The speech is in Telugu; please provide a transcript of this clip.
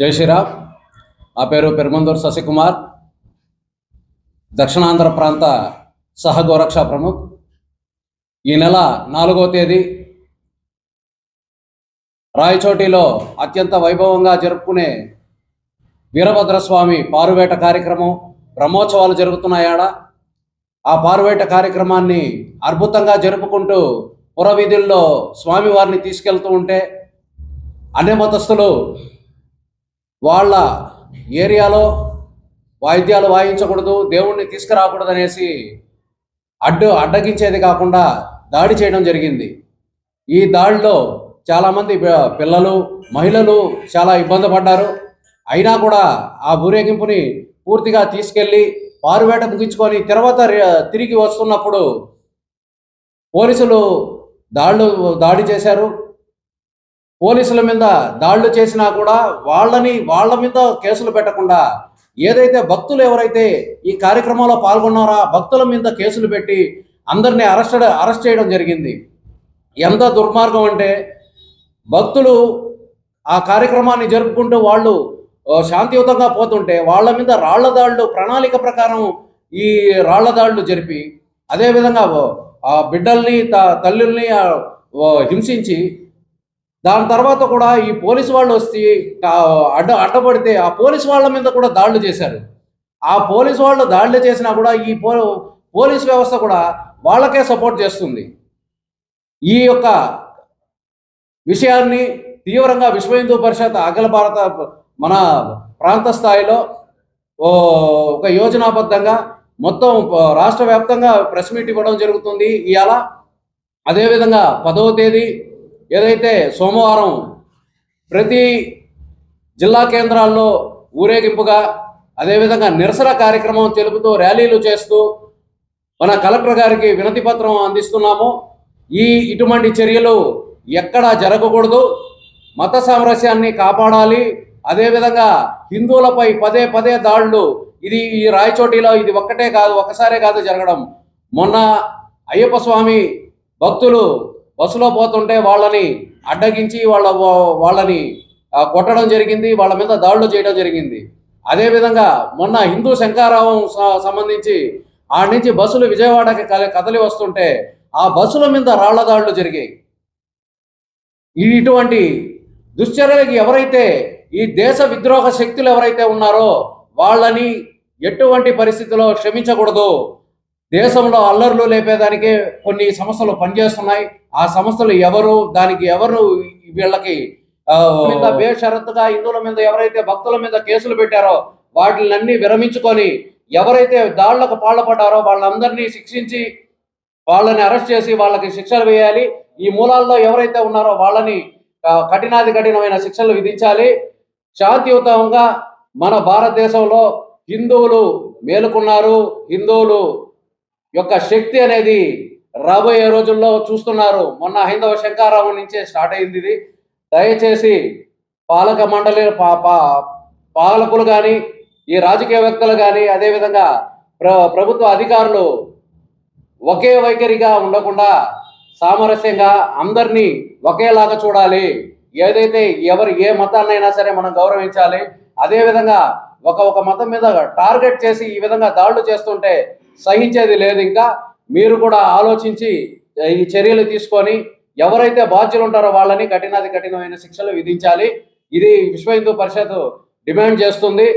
జై శ్రీరామ్. నా పేరు పెరుమందూరు శశికుమార్ దక్షిణాంధ్ర ప్రాంత సహ గోరక్ష ప్రముఖ్. ఈ నెల నాలుగో తేదీ రాయచోటిలో అత్యంత వైభవంగా జరుపుకునే వీరభద్రస్వామి పారువేట కార్యక్రమం బ్రహ్మోత్సవాలు జరుగుతున్నాయాడ ఆ పారువేట కార్యక్రమాన్ని అద్భుతంగా జరుపుకుంటూ పురవీధుల్లో స్వామివారిని తీసుకెళ్తూ ఉంటే అన్ని మతస్థులు వాళ్ళ ఏరియాలో వాయిద్యాలు వాయించకూడదు దేవుణ్ణి తీసుకురాకూడదు అనేసి అడ్డు అడ్డగించేది కాకుండా దాడి చేయడం జరిగింది. ఈ దాడిలో చాలామంది పిల్లలు మహిళలు చాలా ఇబ్బంది పడ్డారు. అయినా కూడా ఆ ఊరేగింపుని పూర్తిగా తీసుకెళ్ళి పారువేట ముగించుకొని తర్వాత తిరిగి వస్తున్నప్పుడు పోలీసులు దాళ్ళు దాడి చేశారు. పోలీసుల మీద దాడులు చేసినా కూడా వాళ్ళని వాళ్ళ మీద కేసులు పెట్టకుండా ఏదైతే భక్తులు ఎవరైతే ఈ కార్యక్రమంలో పాల్గొన్నారో భక్తుల మీద కేసులు పెట్టి అందరినీ అరెస్ట్ అరెస్ట్ చేయడం జరిగింది. ఎంత దుర్మార్గం అంటే భక్తులు ఆ కార్యక్రమాన్ని జరుపుకుంటూ వాళ్ళు శాంతియుతంగా పోతుంటే వాళ్ళ మీద రాళ్ళ దాడులు ప్రణాళిక ప్రకారం ఈ రాళ్ళ దాడులు జరిపి అదేవిధంగా ఆ బిడ్డల్ని త తల్లుల్ని హింసించి దాని తర్వాత కూడా ఈ పోలీసు వాళ్ళు వచ్చి అడ్డ అడ్డపడితే ఆ పోలీసు వాళ్ళ మీద కూడా దాడులు చేశారు. ఆ పోలీసు వాళ్ళు దాడులు చేసినా కూడా ఈ పో పోలీస్ వ్యవస్థ కూడా వాళ్ళకే సపోర్ట్ చేస్తుంది. ఈ యొక్క విషయాన్ని తీవ్రంగా విశ్వ హిందూ పరిషత్ అఖిల భారత మన ప్రాంత స్థాయిలో ఓ ఒక యోజనాబద్ధంగా మొత్తం రాష్ట్ర వ్యాప్తంగా ప్రెస్ మీట్ ఇవ్వడం జరుగుతుంది. ఇవాళ అదేవిధంగా పదవ తేదీ ఏదైతే సోమవారం ప్రతి జిల్లా కేంద్రాల్లో ఊరేగింపుగా అదేవిధంగా నిరసన కార్యక్రమం తెలుపుతూ ర్యాలీలు చేస్తూ మన కలెక్టర్ గారికి వినతి పత్రం అందిస్తున్నాము. ఈ ఇటువంటి చర్యలు ఎక్కడా జరగకూడదు. మత సామరస్యాన్ని కాపాడాలి. అదేవిధంగా హిందువులపై పదే పదే దాడులు. ఇది ఈ రాయచోటిలో ఇది ఒక్కటే కాదు ఒక్కసారే కాదు జరగడం. మొన్న అయ్యప్ప స్వామి భక్తులు బస్సులో పోతుంటే వాళ్ళని అడ్డగించి వాళ్ళ వాళ్ళని కొట్టడం జరిగింది వాళ్ళ మీద దాడులు చేయడం జరిగింది. అదేవిధంగా మొన్న హిందూ శంకారావం సంబంధించి ఆ నుంచి బస్సులు విజయవాడకి కదలి వస్తుంటే ఆ బస్సుల మీద రాళ్ళ దాడులు జరిగాయి. ఈ ఇటువంటి దుశ్చర్యలకు ఎవరైతే ఈ దేశ విద్రోహ శక్తులు ఎవరైతే ఉన్నారో వాళ్ళని ఎటువంటి పరిస్థితిలో క్షమించకూడదు. దేశంలో అల్లర్లు లేపేదానికి కొన్ని సంస్థలు పనిచేస్తున్నాయి. ఆ సంస్థలు ఎవరు దానికి ఎవరు వీళ్ళకి ఆ, మీద హిందువుల మీద ఎవరైతే భక్తుల మీద కేసులు పెట్టారో వాటిలన్నీ విరమించుకొని ఎవరైతే దాళ్ళకు పాల్పడ్డారో వాళ్ళందరినీ శిక్షించి వాళ్ళని అరెస్ట్ చేసి వాళ్ళకి శిక్షలు వేయాలి. ఈ మూలాల్లో ఎవరైతే ఉన్నారో వాళ్ళని కఠినాది కఠినమైన శిక్షలు విధించాలి. శాంతియుతంగా మన భారతదేశంలో హిందువులు మేలుకున్నారు. హిందువులు యొక్క శక్తి అనేది రాబోయే రోజుల్లో చూస్తున్నారు. మొన్న హైందవ శంకారావు నుంచే స్టార్ట్ అయింది ఇది. దయచేసి పాలక మండలి పా- పా- పాలకులు కానీ ఈ రాజకీయవేత్తలు కానీ అదేవిధంగా ప్ర ప్రభుత్వ అధికారులు ఒకే వైఖరిగా ఉండకుండా సామరస్యంగా అందరినీ ఒకేలాగా చూడాలి. ఏదైతే ఎవరు ఏ మతాన్నైనా సరే మనం గౌరవించాలి. అదేవిధంగా ఒక ఒక మతం మీద టార్గెట్ చేసి ఈ విధంగా దాడులు చేస్తుంటే సహించేది లేదు ఇంకా. మీరు కూడా ఆలోచించి ఈ చర్యలు తీసుకొని ఎవరైతే బాధ్యులు ఉంటారో వాళ్ళని కఠినాది కఠినమైన శిక్షలు విధించాలి. ఇది విశ్వ హిందూ పరిషత్ డిమాండ్ చేస్తుంది.